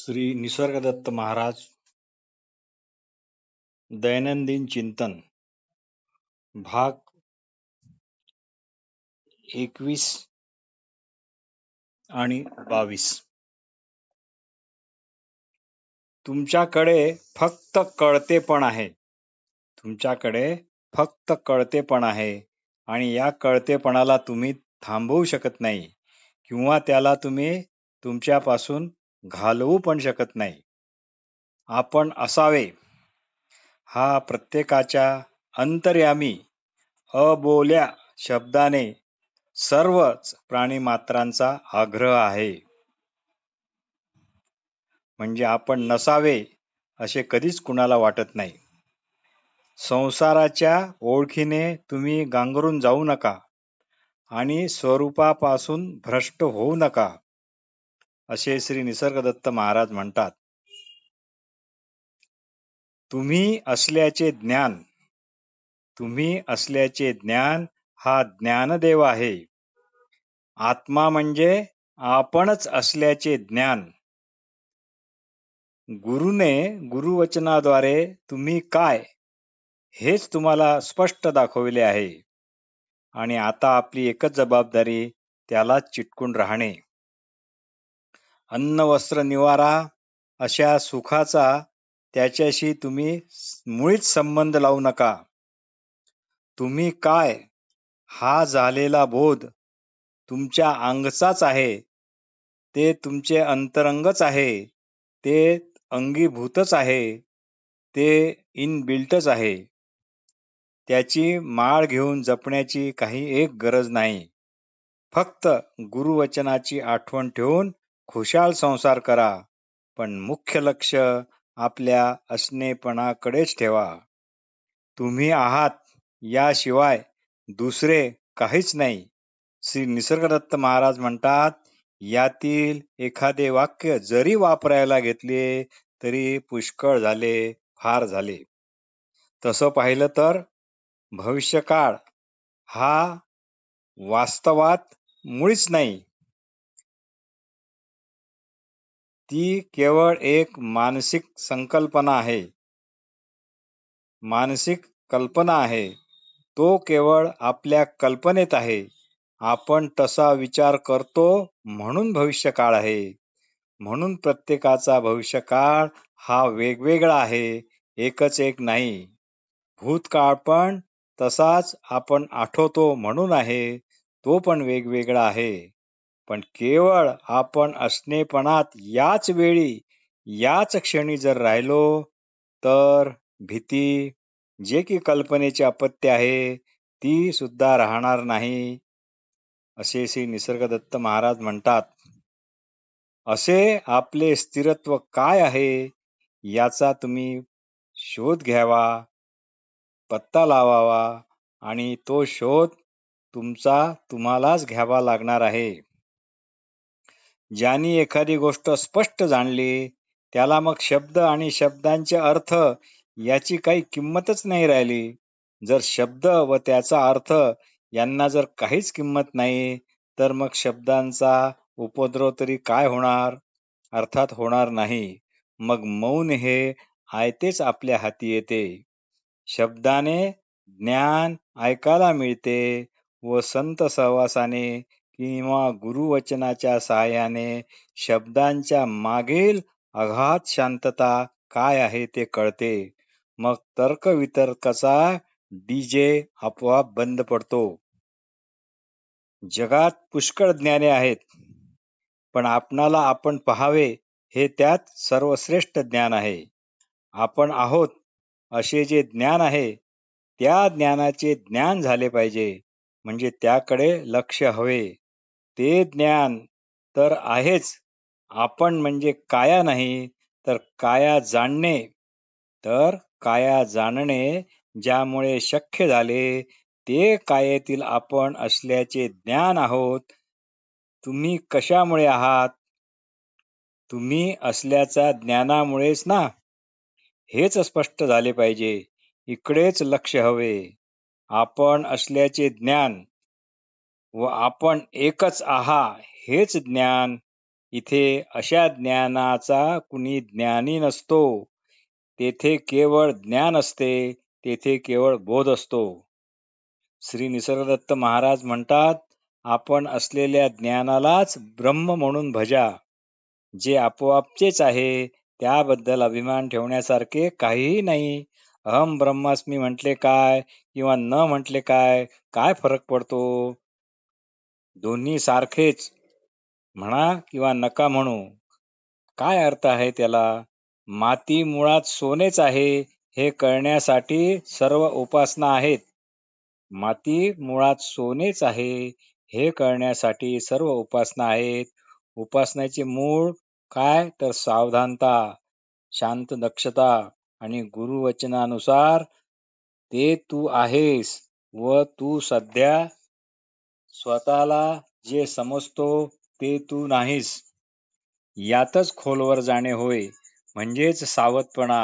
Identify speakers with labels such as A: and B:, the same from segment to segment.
A: श्री निसर्गदत्त महाराज दैनंदिन चिंतन भाग एकवीस आणि बावीस. तुमच्याकडे फक्त कळतेपण आहे. तुमच्याकडे फक्त कळतेपण आहे आणि या कळतेपणाला तुम्ही थांबवू शकत नाही किंवा त्याला तुम्ही तुमच्यापासून घालवू पण शकत नाही. आपण असावे. हा प्रत्येकाच्या अंतर्यामी अबोल्या शब्दाने सर्वच प्राणीमात्रांचा आग्रह आहे. म्हणजे आपण नसावे असे कधीच कुणाला वाटत नाही. संसाराच्या ओळखीने तुम्ही गांगरून जाऊ नका आणि स्वरूपापासून भ्रष्ट होऊ नका. असे श्री निसर्गदत्त महाराज म्हणतात तुम्ही असल्याचे ज्ञान तुम्ही असल्याचे ज्ञान हा ज्ञानदेव आहे. आत्मा म्हणजे आपणच असल्याचे ज्ञान. गुरुने गुरुवचनाद्वारे तुम्ही काय हेच तुम्हाला स्पष्ट दाखविले आहे. आणि आता आपली एकच जबाबदारी त्याला चिटकून राहणे. अन्न वस्त्र निवारा अशा सुखाचा त्याच्याशी तुम्ही मुळीच संबंध लावू नका. तुम्ही काय? हा झालेला बोध तुमच्या अंगचाच आहे. ते तुमचे अंतरंगच आहे. ते अंगीभूतच आहे. ते इनबिल्टच आहे. त्याची माळ घेऊन जपण्याची काही एक गरज नाही. फक्त गुरुवचनाची आठवण ठेवून खुशाल संसार करा पण मुख्य लक्ष आपल्या असणेपणाकडेच ठेवा. तुम्ही आहात याशिवाय दुसरे काहीच नाही. श्री निसर्गदत्त महाराज म्हणतात यातील एखादे वाक्य जरी वापरायला घेतले तरी पुष्कळ झाले फार झाले. तसं पाहिलं तर भविष्यकाळ हा वास्तवात मुळीच नाही. ती केवळ एक मानसिक संकल्पना आहे. मानसिक कल्पना आहे. तो केवळ आपल्या कल्पनेत आहे. आपण तसा विचार करतो म्हणून भविष्यकाळ आहे. म्हणून प्रत्येकाचा भविष्यकाळ हा वेगवेगळा आहे. एकच एक नाही. भूतकाळ पण तसाच आपण आठवतो म्हणून आहे. तो पण वेगवेगळा आहे. पण केवळ आपण असणेपणात याच वेळी याच क्षणी जर राहिलो तर भीती जे की कल्पनेचे अपत्य आहे ती सुद्धा राहणार नाही असे श्री निसर्गदत्त महाराज म्हणतात. असे आपले स्थिरत्व काय आहे याचा तुम्ही शोध घ्यावा पत्ता लावावा आणि तो शोध तुमचा तुम्हालाच घ्यावा लागणार आहे. ज्यांनी एखादी गोष्ट स्पष्ट जाणली त्याला मग शब्द आणि शब्दांचे अर्थ याची काही किंमतच नाही राहिली. जर शब्द व त्याचा अर्थ यांना जर काहीच किंमत नाही तर मग शब्दांचा उपद्रव तरी काय होणार? अर्थात होणार नाही. मग मौन हे आयतेच आपल्या हाती येते. शब्दाने ज्ञान ऐकायला मिळते व संत सहवासाने किंवा गुरुवचनाच्या सहाय्याने शब्दांच्या मागील अघात शांतता काय आहे ते कळते. मग तर्कवितर्काचा डीजे आपोआप बंद पडतो. जगात पुष्कळ ज्ञाने आहेत. पण आपणाला आपण पहावे हे त्यात सर्वश्रेष्ठ ज्ञान आहे. आपण आहोत असे जे ज्ञान आहे त्या ज्ञानाचे ज्ञान झाले पाहिजे. म्हणजे त्याकडे लक्ष हवे. ते ज्ञान तर आहेच. आपण म्हणजे काया नाही तर काया जाणणे. तर काया जाणणे ज्यामुळे शक्य झाले ते कायेतील आपण असल्याचे ज्ञान आहोत. तुम्ही कशामुळे आहात? तुम्ही असल्याचा ज्ञानामुळेच ना? हेच स्पष्ट झाले पाहिजे. इकडेच लक्ष हवे. आपण असल्याचे ज्ञान व आपण एकच आहा हेच ज्ञान. इथे अशा ज्ञानाचा कुणी ज्ञानी नसतो. तेथे केवळ ज्ञान असते तेथे केवळ बोध असतो. श्री निसर्गदत्त महाराज म्हणतात आपण असलेल्या ज्ञानालाच ब्रह्म म्हणून भजा. जे आपोआपचेच आहे त्याबद्दल अभिमान ठेवण्यासारखे काहीही नाही. अहम ब्रह्मास्मी म्हटले काय किंवा न म्हटले काय काय फरक पडतो? दोन्ही सारखेच म्हणा किंवा नका म्हणू. काय अर्थ आहे त्याला? माती मुळात सोनेच आहे हे कळण्यासाठी सर्व उपासना आहेत. माती मुळात सोनेच आहे हे कळण्यासाठी सर्व उपासना आहेत. उपासनेचे मूळ काय? तर सावधानता शांत दक्षता आणि गुरुवचनानुसार ते तू आहेस व तू सध्या स्वतःला जे समजतो ते तू नाहीस. यातच खोलवर जाणे होय म्हणजेच सावधपणा.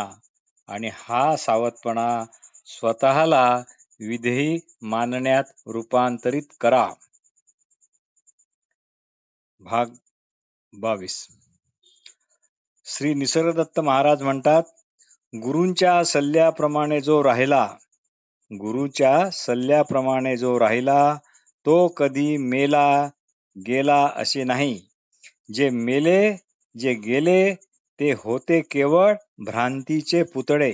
A: आणि हा सावधपणा स्वतःला विधेयी मानण्यात रूपांतरित करा. भाग बावीस. श्री निसर्गदत्त महाराज म्हणतात गुरूंच्या सल्ल्याप्रमाणे जो राहिला गुरुच्या सल्ल्याप्रमाणे जो राहिला तो कधी मेला गेला असे नाही. जे मेले जे गेले ते होते केवळ भ्रांतीचे पुतळे.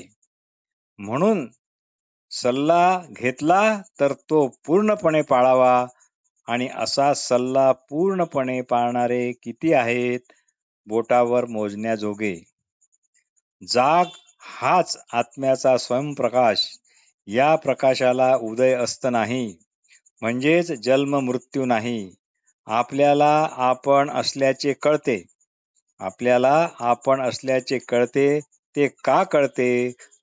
A: म्हणून सल्ला घेतला तर तो पूर्णपणे पाळावा आणि असा सल्ला पूर्णपणे पाळणारे किती आहेत बोटावर मोजण्याजोगे. जाग हाच आत्म्याचा स्वयंप्रकाश. या प्रकाशाला उदय असत नाही. म्हणजेच जन्म मृत्यू नाही. आपल्याला आपण असल्याचे कळते. आपल्याला आपण असल्याचे कळते ते का कळते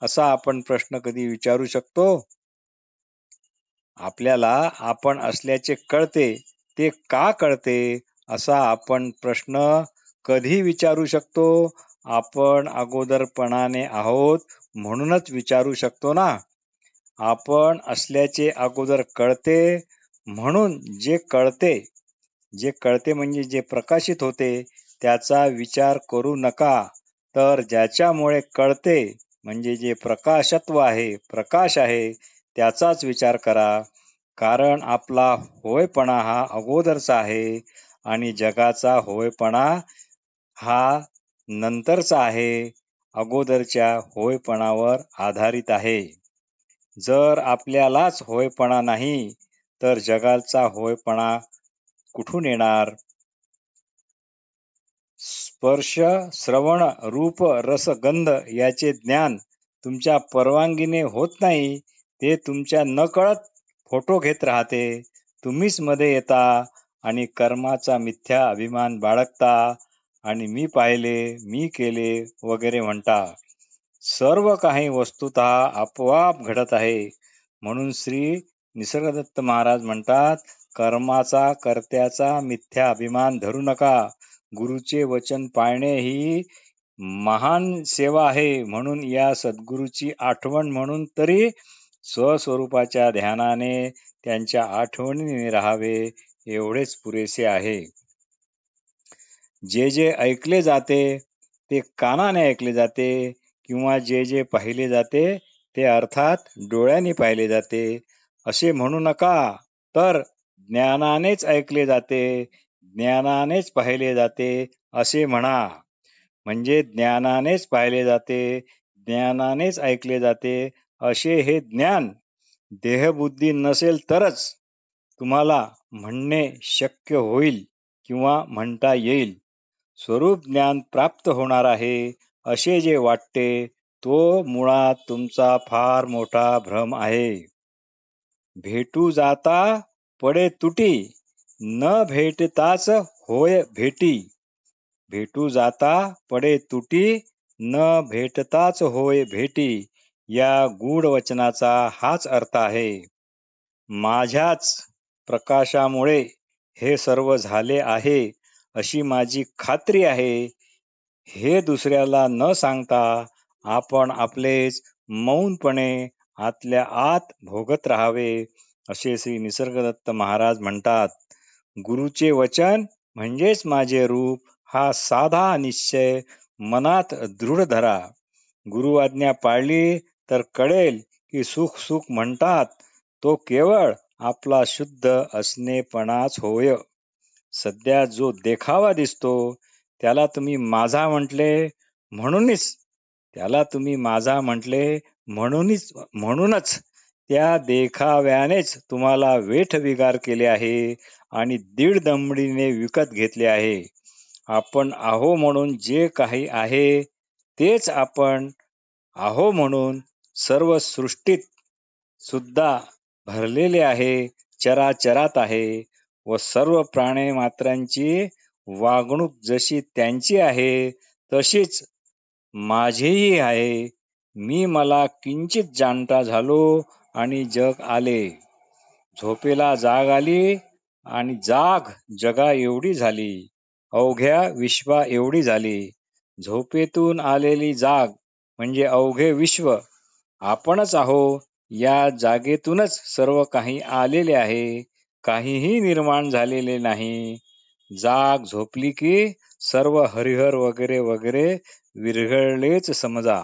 A: असा आपण प्रश्न कधी विचारू शकतो? आपल्याला आपण असल्याचे कळते ते का कळते असा आपण प्रश्न कधी विचारू शकतो? आपण अगोदरपणाने आहोत म्हणूनच विचारू शकतो ना? आपण असल्याचे अगोदर कळते म्हणून जे कळते जे कळते म्हणजे जे प्रकाशित होते त्याचा विचार करू नका. तर ज्याच्यामुळे कळते म्हणजे जे प्रकाशत्व आहे प्रकाश आहे त्याचाच विचार करा. कारण आपला होयपणा हा अगोदरचा आहे आणि जगाचा होयपणा हा नंतरचा आहे. अगोदरच्या होयपणावर आधारित आहे. जर आपल्यालाच होयपणा नाही तर जगाचा होयपणा कुठून येणार? स्पर्श श्रवण रूप रस गंध याचे ज्ञान तुमच्या परवानगीने होत नाही ते तुमच्या नकळत फोटो घेत राहते. तुम्हीच मध्ये येता आणि कर्माचा मिथ्या अभिमान बाळगता आणि मी पाहिले मी केले वगैरे म्हणता. सर्व काही वस्तुत आपोआप घडत आहे. म्हणून श्री निसर्गदत्त महाराज म्हणतात कर्माचा कर्त्याचा मिथ्या अभिमान धरू नका. गुरुचे वचन पाळणे ही महान सेवा आहे. म्हणून या सद्गुरूची आठवण म्हणून तरी स्वस्वरूपाच्या ध्यानाने त्यांच्या आठवणीने राहावे एवढेच पुरेसे आहे. जे जे ऐकले जाते ते कानाने ऐकले जाते किंवा जे जे पाहिले जाते ते अर्थात डोळ्याने पाहिले जाते. असे म्हणू नका. तर ज्ञानानेच ऐकले जाते ज्ञानानेच पाहिले जाते असे म्हणा. म्हणजे ज्ञानानेच पाहिले जाते ज्ञानानेच ऐकले जाते असे हे ज्ञान देहबुद्धी नसेल तरच तुम्हाला म्हणणे शक्य होईल किंवा म्हणता येईल. स्वरूप ज्ञान प्राप्त होणार आहे. असे जे वाटते तो मुळात तुमचा फार मोठा भ्रम आहे. भेटू जाता पडे तुटी न भेटताच होय भेटी. भेटू जाता पडे तुटी न भेटताच होय भेटी या गूढ वचनाचा हाच अर्थ आहे. माझ्याच प्रकाशामुळे हे सर्व झाले आहे अशी माझी खात्री आहे. हे दुसऱ्याला न सांगता आपण आपलेच मौनपणे आतल्या आत भोगत राहावे असे श्री निसर्गदत्त महाराज म्हणतात. गुरुचे वचन म्हणजेच माझे रूप हा साधा निश्चय मनात दृढ धरा. गुरु आज्ञा पाळली तर कळेल की सुख सुख म्हणतात तो केवळ आपला शुद्ध असणेपणाच होय. सध्या जो देखावा दिसतो त्याला तुम्ही माझा म्हटले म्हणूनच त्याला तुम्ही माझा म्हटले म्हणूनच म्हणूनच त्या देखाव्यानेच तुम्हाला वेठ विगार केले आहे आणि दीड दमडीने विकत घेतले आहे. आपण आहो म्हणून जे काही आहे तेच आपण आहो म्हणून सर्व सृष्टीत सुद्धा भरलेले आहे चराचरात आहे व सर्व प्राणी मात्रांची वागणूक जशी त्यांची आहे तशीच माझीही आहे. मी मला किंचित जाणता झालो आणि जग आले. झोपेला जाग आली आणि जाग जगा एवढी झाली. अवघ्या विश्वा एवढी झाली. झोपेतून आलेली जाग म्हणजे अवघे विश्व. आपणच आहो या जागेतूनच सर्व काही आलेले आहे. काहीही निर्माण झालेले नाही. जाग झोपली की सर्व हरिहर वगैरे वगैरे विरघळलेच समजा.